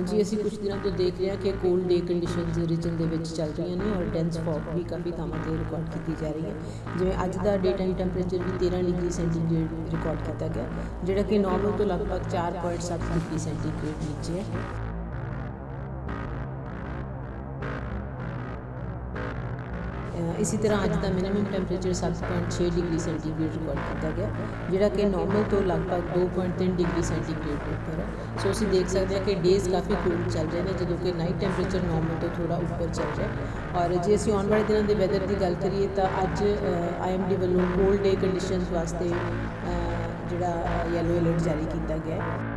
ਜੀ, ਅਸੀਂ ਕੁਝ ਦਿਨਾਂ ਤੋਂ ਦੇਖ ਰਹੇ ਹਾਂ ਕਿ ਕੋਲਡ ਡੇ ਕੰਡੀਸ਼ਨਸ ਰੀਜਨ ਦੇ ਵਿੱਚ ਚੱਲ ਰਹੀਆਂ ਨੇ ਔਰ ਡੈਂਸ ਫੌਗ ਵੀ ਕਾਫੀ ਥਾਵਾਂ ਤੇ ਰਿਕਾਰਡ ਕੀਤੀ ਜਾ ਰਹੀ ਹੈ। ਜਿਵੇਂ ਅੱਜ ਦਾ ਡੇ ਟਾਈਮ ਟੈਂਪਰੇਚਰ ਵੀ 13 ਡਿਗਰੀ ਸੈਂਟੀਗ੍ਰੇਡ ਰਿਕਾਰਡ ਕੀਤਾ ਗਿਆ, ਜਿਹੜਾ ਕਿ ਨਾਰਮਲ ਤੋਂ ਲਗਭਗ 4.7 ਡਿਗਰੀ ਸੈਂਟੀਗ੍ਰੇਡ ਨੀਚੇ ਹੈ। ਇਸੇ ਤਰ੍ਹਾਂ ਅੱਜ ਦਾ minimum temperature 7.6 degree centigrade record ਕੀਤਾ ਗਿਆ, ਜਿਹੜਾ ਕਿ ਨਾਰਮਲ ਤੋਂ ਲਗਭਗ 2.3 ਡਿਗਰੀ ਸੈਂਟੀਗ੍ਰੇਡ ਉੱਪਰ ਹੈ। ਸੋ ਅਸੀਂ ਦੇਖ ਸਕਦੇ ਹਾਂ ਕਿ ਡੇਜ਼ ਕਾਫੀ ਕੋਲਡ ਚੱਲ ਰਹੇ ਨੇ, ਜਦੋਂ ਕਿ ਨਾਈਟ ਟੈਂਪਰੇਚਰ ਨਾਰਮਲ ਤੋਂ ਥੋੜਾ ਉੱਪਰ ਚੱਲ ਰਿਹਾ ਔਰ ਜੇ ਅਸੀਂ ਆਉਣ ਵਾਲੇ ਦਿਨਾਂ ਦੇ ਵੈਦਰ ਦੀ ਗੱਲ ਕਰੀਏ ਤਾਂ ਅੱਜ ਆਈਐਮਡੀ ਵੱਲੋਂ ਕੋਲਡ ਡੇ ਕੰਡੀਸ਼ਨਸ ਵਾਸਤੇ ਜਿਹੜਾ ਯੈਲੋ ਅਲਰਟ ਜਾਰੀ ਕੀਤਾ ਗਿਆ ਹੈ।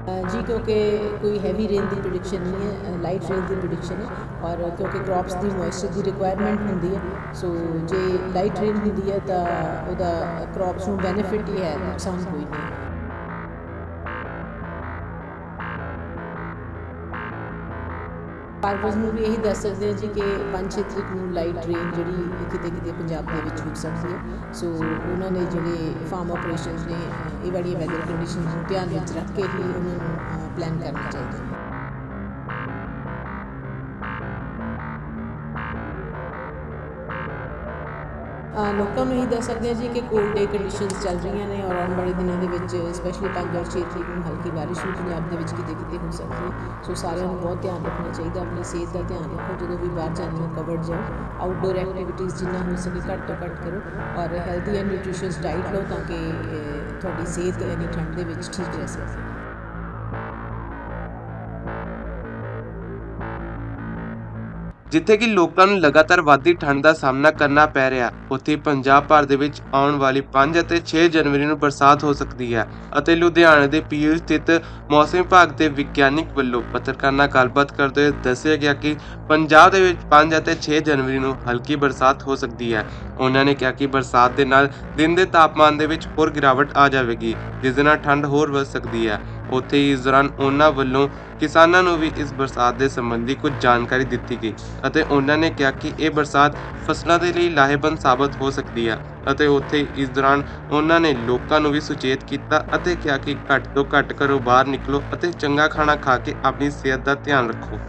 ਜੀ, ਕਿਉਂਕਿ ਕੋਈ ਹੈਵੀ ਰੇਨ ਦੀ ਪ੍ਰੈਡਿਕਸ਼ਨ ਨਹੀਂ ਹੈ ਲਾਈਟ ਰੇਨ ਦੀ ਪ੍ਰੈਡਿਕਸ਼ਨ ਹੈ ਔਰ ਕਿਉਂਕਿ ਕ੍ਰੌਪਸ ਦੀ ਮੋਇਸਚਰ ਦੀ ਰਿਕੁਆਇਰਮੈਂਟ ਹੁੰਦੀ ਹੈ ਸੋ ਜੇ ਲਾਈਟ ਰੇਨ ਹੁੰਦੀ ਹੈ ਤਾਂ ਉਹਦਾ ਕ੍ਰੌਪਸ ਨੂੰ ਬੈਨੀਫਿਟ ਹੀ ਹੈ, ਨੁਕਸਾਨ ਕੋਈ ਨਹੀਂ ਹੈ ਨੂੰ ਵੀ ਇਹੀ ਦੱਸ ਸਕਦੇ ਹਾਂ ਜੀ ਕਿ 5-6 ਤਰੀਕ ਨੂੰ ਲਾਈਟ ਰੇਨ ਜਿਹੜੀ ਕਿਤੇ ਕਿਤੇ ਪੰਜਾਬ ਦੇ ਵਿੱਚ ਰੁਕ ਸਕਦੀ ਹੈ। ਸੋ ਉਹਨਾਂ ਨੇ ਜਿਹੜੇ ਫਾਰਮ ਆਪਰੇਸ਼ਨਸ ਨੇ, ਇਹ ਵਾਲੀਆਂ ਵੈਦਰ ਕੰਡੀਸ਼ਨਸ ਨੂੰ ਧਿਆਨ ਵਿੱਚ ਰੱਖ ਕੇ ਹੀ ਉਹਨਾਂ ਨੂੰ ਪਲਾਨ ਕਰਨਾ ਚਾਹੀਦਾ ਲੋਕਾਂ ਨੂੰ ਇਹ ਦੱਸ ਸਕਦੇ ਹਾਂ ਜੀ ਕਿ ਕੋਲਡ ਡੇ ਕੰਡੀਸ਼ਨਸ ਚੱਲ ਰਹੀਆਂ ਨੇ ਔਰ ਆਉਣ ਵਾਲੇ ਦਿਨਾਂ ਦੇ ਵਿੱਚ ਸਪੈਸ਼ਲੀ 5 ਔਰ 6 ਤਰੀਕ ਨੂੰ ਹਲਕੀ ਬਾਰਿਸ਼ ਵੀ ਪੰਜਾਬ ਦੇ ਵਿੱਚ ਕਿਤੇ ਕਿਤੇ ਹੋ ਸਕਦੀ ਹੈ। ਸੋ ਸਾਰਿਆਂ ਨੂੰ ਬਹੁਤ ਧਿਆਨ ਰੱਖਣਾ ਚਾਹੀਦਾ, ਆਪਣੀ ਸਿਹਤ ਦਾ ਧਿਆਨ ਰੱਖੋ, ਜਦੋਂ ਵੀ ਬਾਹਰ ਜਾਂਦੇ ਹੋ ਕਵਰਡ ਜਾਓ। ਆਊਟਡੋਰ ਐਕਟੀਵਿਟੀਜ਼ ਜਿੰਨਾ ਹੋ ਸਕੇ ਘੱਟ ਤੋਂ ਘੱਟ ਕਰੋ ਔਰ ਹੈਲਦੀ ਐਂਡ ਨਿਊਟ੍ਰੀਸ਼ੀਅਸ ਡਾਈਟ ਲਓ ਤਾਂ ਕਿ ਤੁਹਾਡੀ ਸਿਹਤ ਇੰਨੀ ਠੰਡ ਦੇ ਵਿੱਚ ਠੀਕ ਰਹਿ ਸਕੇ। ਜਿੱਥੇ ਕਿ ਲੋਕਾਂ ਨੂੰ ਲਗਾਤਾਰ ਵਧਦੀ ਠੰਡ ਦਾ ਸਾਹਮਣਾ ਕਰਨਾ ਪੈ ਰਿਹਾ। ਉੱਥੇ ਪੰਜਾਬ ਭਰ ਦੇ ਵਿੱਚ ਆਉਣ ਵਾਲੀ 5 ਅਤੇ 6 ਜਨਵਰੀ ਨੂੰ ਬਰਸਾਤ ਹੋ ਸਕਦੀ ਹੈ ਅਤੇ ਲੁਧਿਆਣੇ ਦੇ ਪੀਯੂ ਸਥਿਤ ਮੌਸਮ ਵਿਭਾਗ ਦੇ ਵਿਗਿਆਨਿਕ ਵੱਲੋਂ ਪੱਤਰਕਾਰਾਂ ਨਾਲ ਗੱਲਬਾਤ ਕਰਦੇ ਹੋਏ ਦੱਸਿਆ ਗਿਆ ਕਿ ਪੰਜਾਬ ਦੇ ਵਿੱਚ 5 ਅਤੇ 6 ਜਨਵਰੀ ਨੂੰ ਹਲਕੀ ਬਰਸਾਤ ਹੋ ਸਕਦੀ ਹੈ। ਉਹਨਾਂ ਨੇ ਕਿਹਾ ਕਿ ਬਰਸਾਤ ਦੇ ਨਾਲ ਦਿਨ ਦੇ ਤਾਪਮਾਨ ਦੇ ਵਿੱਚ ਹੋਰ ਗਿਰਾਵਟ ਆ ਜਾਵੇਗੀ, ਜਿਸ ਦੇ ਨਾਲ ਠੰਡ ਹੋਰ ਵੱਧ ਸਕਦੀ ਹੈ। ਉੱਥੇ ਹੀ ਇਸ ਦੌਰਾਨ ਉਹਨਾਂ ਵੱਲੋਂ ਕਿਸਾਨਾਂ ਨੂੰ ਵੀ ਇਸ ਬਰਸਾਤ ਦੇ ਸੰਬੰਧੀ ਕੁਝ ਜਾਣਕਾਰੀ ਦਿੱਤੀ ਗਈ ਅਤੇ ਉਹਨਾਂ ਨੇ ਕਿਹਾ ਕਿ ਇਹ ਬਰਸਾਤ ਫਸਲਾਂ ਦੇ ਲਈ ਲਾਹੇਵੰਦ ਸਾਬਤ ਹੋ ਸਕਦੀ ਹੈ ਅਤੇ ਉੱਥੇ ਇਸ ਦੌਰਾਨ ਉਹਨਾਂ ਨੇ ਲੋਕਾਂ ਨੂੰ ਵੀ ਸੁਚੇਤ ਕੀਤਾ ਅਤੇ ਕਿਹਾ ਕਿ ਘੱਟ ਤੋਂ ਘੱਟ ਘਰੋਂ ਬਾਹਰ ਨਿਕਲੋ ਅਤੇ ਚੰਗਾ ਖਾਣਾ ਖਾ ਕੇ ਆਪਣੀ ਸਿਹਤ ਦਾ ਧਿਆਨ ਰੱਖੋ।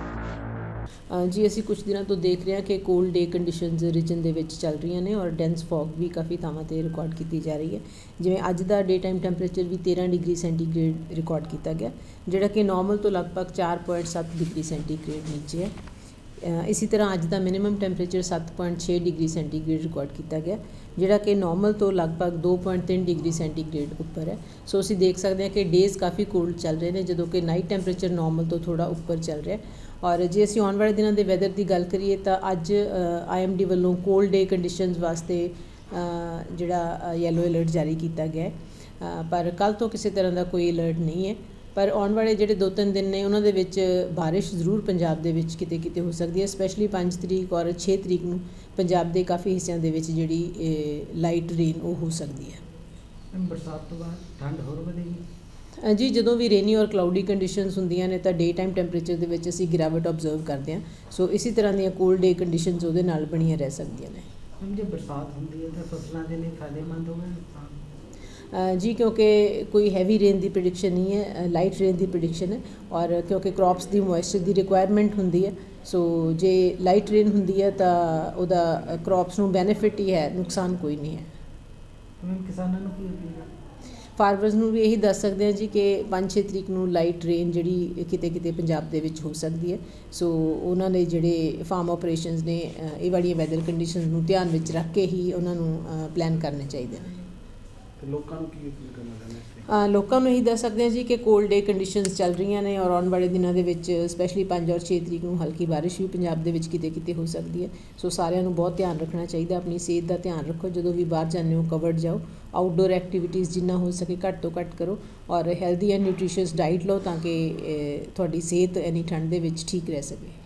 ਜੀ ਅਸੀਂ ਕੁਝ ਦਿਨਾਂ ਤੋਂ ਦੇਖ ਰਹੇ ਹਾਂ ਕਿ ਕੋਲਡ ਡੇ ਕੰਡੀਸ਼ਨਸ ਰੀਜਨ ਦੇ ਵਿੱਚ ਚੱਲ ਰਹੀਆਂ ਨੇ ਔਰ ਡੈਂਸ ਫੌਗ ਵੀ ਕਾਫੀ ਥਾਵਾਂ ਤੇ ਰਿਕਾਰਡ ਕੀਤੀ ਜਾ ਰਹੀ ਹੈ। ਜਿਵੇਂ ਅੱਜ ਦਾ ਡੇ ਟਾਈਮ ਟੈਂਪਰੇਚਰ ਵੀ 13 ਡਿਗਰੀ ਸੈਂਟੀਗ੍ਰੇਡ ਰਿਕਾਰਡ ਕੀਤਾ ਗਿਆ ਜਿਹੜਾ ਕਿ ਨਾਰਮਲ ਤੋਂ ਲਗਭਗ 4.7 ਡਿਗਰੀ ਸੈਂਟੀਗ੍ਰੇਡ ਨੀਚੇ ਹੈ। ਅ, ਇਸੇ ਤਰ੍ਹਾਂ ਅੱਜ ਦਾ minimum temperature 7.6 degree centigrade record ਕੀਤਾ ਗਿਆ ਜਿਹੜਾ ਕਿ ਨਾਰਮਲ ਤੋਂ ਲਗਭਗ 2.3 ਡਿਗਰੀ ਸੈਂਟੀਗ੍ਰੇਡ ਉੱਪਰ ਹੈ। ਸੋ ਅਸੀਂ ਦੇਖ ਸਕਦੇ ਹਾਂ ਕਿ ਡੇਜ਼ ਕਾਫੀ ਕੋਲਡ ਚੱਲ ਰਹੇ ਨੇ ਜਦੋਂ ਕਿ ਨਾਈਟ ਟੈਂਪਰੇਚਰ ਨਾਰਮਲ ਤੋਂ ਥੋੜਾ ਉੱਪਰ ਚੱਲ ਰਿਹਾ ਔਰ ਜੇ ਅਸੀਂ ਆਉਣ ਵਾਲੇ ਦਿਨਾਂ ਦੇ ਵੈਦਰ ਦੀ ਗੱਲ ਕਰੀਏ ਤਾਂ ਅੱਜ ਆਈਐਮਡੀ ਵੱਲੋਂ ਕੋਲਡ ਡੇ ਕੰਡੀਸ਼ਨਸ ਵਾਸਤੇ ਜਿਹੜਾ ਯੈਲੋ ਅਲਰਟ ਜਾਰੀ ਕੀਤਾ ਗਿਆ ਪਰ ਕੱਲ ਤੋਂ ਕਿਸੇ ਤਰ੍ਹਾਂ ਦਾ ਕੋਈ ਅਲਰਟ ਨਹੀਂ ਹੈ। ਪਰ ਆਉਣ ਵਾਲੇ ਜਿਹੜੇ ਦੋ ਤਿੰਨ ਦਿਨ ਨੇ, ਉਹਨਾਂ ਦੇ ਵਿੱਚ ਬਾਰਿਸ਼ ਜ਼ਰੂਰ ਪੰਜਾਬ ਦੇ ਵਿੱਚ ਕਿਤੇ ਕਿਤੇ ਹੋ ਸਕਦੀ ਹੈ ਸਪੈਸ਼ਲੀ 5 ਤਰੀਕ ਔਰ 6 ਤਰੀਕ ਨੂੰ ਪੰਜਾਬ ਦੇ ਕਾਫੀ ਹਿੱਸਿਆਂ ਦੇ ਵਿੱਚ ਜਿਹੜੀ ਲਾਈਟ ਰੇਨ ਉਹ ਹੋ ਸਕਦੀ ਹੈ। ਬਰਸਾਤ ਤੋਂ ਬਾਅਦ ਠੰਡ ਹੋਰ ਵਧੇਗੀ। ਜੀ ਜਦੋਂ ਵੀ ਰੇਨੀ ਔਰ ਕਲਾਉਡੀ ਕੰਡੀਸ਼ਨਸ ਹੁੰਦੀਆਂ ਨੇ ਤਾਂ ਡੇ ਟਾਈਮ ਟੈਂਪਰੇਚਰ ਦੇ ਵਿੱਚ ਅਸੀਂ ਗਿਰਾਵਟ ਆਬਜ਼ਰਵ ਕਰਦੇ ਹਾਂ। ਸੋ ਇਸੇ ਤਰ੍ਹਾਂ ਦੀਆਂ ਕੋਲਡ ਡੇ ਕੰਡੀਸ਼ਨਸ ਉਹਦੇ ਨਾਲ ਬਣੀਆਂ ਰਹਿ ਸਕਦੀਆਂ ਨੇ। ਜੇ ਬਰਸਾਤ ਹੁੰਦੀ ਹੈ ਤਾਂ ਫਸਲਾਂ ਦੇ ਲਈ ਫਾਇਦੇਮੰਦ ਹੋਵੇ ਨੁਕਸਾਨ ਜੀ ਕਿਉਂਕਿ ਕੋਈ ਹੈਵੀ ਰੇਨ ਦੀ ਪ੍ਰੈਡਿਕਸ਼ਨ ਨਹੀਂ ਹੈ ਲਾਈਟ ਰੇਨ ਦੀ ਪ੍ਰੈਡਿਕਸ਼ਨ ਹੈ ਔਰ ਕਿਉਂਕਿ ਕ੍ਰੌਪਸ ਦੀ ਮੋਇਸਚਰ ਦੀ ਰਿਕੁਆਇਰਮੈਂਟ ਹੁੰਦੀ ਹੈ। ਸੋ ਜੇ ਲਾਈਟ ਰੇਨ ਹੁੰਦੀ ਹੈ ਤਾਂ ਉਹਦਾ ਕ੍ਰੌਪਸ ਨੂੰ ਬੈਨੀਫਿਟ ਹੀ ਹੈ ਨੁਕਸਾਨ ਕੋਈ ਨਹੀਂ ਹੈ। ਕਿਸਾਨਾਂ ਨੂੰ ਕੀ ਅਪੀਲ ਹੈ? ਫਾਰਮਰਸ ਨੂੰ ਵੀ ਇਹੀ ਦੱਸ ਸਕਦੇ ਹਾਂ ਜੀ ਕਿ 5-6 ਤਰੀਕ ਨੂੰ ਲਾਈਟ ਰੇਨ ਜਿਹੜੀ ਕਿਤੇ ਕਿਤੇ ਪੰਜਾਬ ਦੇ ਵਿੱਚ ਹੋ ਸਕਦੀ ਹੈ। ਸੋ ਉਹਨਾਂ ਨੇ ਜਿਹੜੇ ਫਾਰਮ ਆਪਰੇਸ਼ਨਸ ਨੇ ਇਹ ਵਾਲੀਆਂ ਵੈਦਰ ਕੰਡੀਸ਼ਨਸ ਨੂੰ ਧਿਆਨ ਵਿੱਚ ਰੱਖ ਕੇ ਹੀ ਉਹਨਾਂ ਨੂੰ ਪਲਾਨ ਕਰਨੇ ਚਾਹੀਦੇ ਨੇ। ਤੇ ਲੋਕਾਂ ਨੂੰ ਕੀ ਅਪੀਲ ਕਰਨਾ ਚਾਹੁੰਦੇ ਹੋ ਅ, ਲੋਕਾਂ ਨੂੰ ਇਹੀ ਦੱਸ ਸਕਦੇ ਹਾਂ ਜੀ ਕਿ ਕੋਲਡ ਡੇ ਕੰਡੀਸ਼ਨਸ ਚੱਲ ਰਹੀਆਂ ਨੇ ਔਰ ਆਉਣ ਵਾਲੇ ਦਿਨਾਂ ਦੇ ਵਿੱਚ ਸਪੈਸ਼ਲੀ 5 ਔਰ 6 ਤਰੀਕ ਨੂੰ ਹਲਕੀ ਬਾਰਿਸ਼ ਵੀ ਪੰਜਾਬ ਦੇ ਵਿੱਚ ਕਿਤੇ ਕਿਤੇ ਹੋ ਸਕਦੀ ਹੈ। ਸੋ ਸਾਰਿਆਂ ਨੂੰ ਬਹੁਤ ਧਿਆਨ ਰੱਖਣਾ ਚਾਹੀਦਾ ਆਪਣੀ ਸਿਹਤ ਦਾ ਧਿਆਨ ਰੱਖੋ ਜਦੋਂ ਵੀ ਬਾਹਰ ਜਾਂਦੇ ਹੋ ਕਵਰਡ ਜਾਓ। ਆਊਟਡੋਰ ਐਕਟੀਵਿਟੀਜ਼ ਜਿੰਨਾ ਹੋ ਸਕੇ ਘੱਟ ਤੋਂ ਘੱਟ ਕਰੋ ਔਰ ਹੈਲਦੀ ਐਂਡ ਨਿਊਟ੍ਰੀਸ਼ੀਅਸ ਡਾਈਟ ਲਓ ਤਾਂ ਕਿ ਅ, ਤੁਹਾਡੀ ਸਿਹਤ ਇੰਨੀ ਠੰਡ ਦੇ ਵਿੱਚ ਠੀਕ ਰਹਿ ਸਕੇ।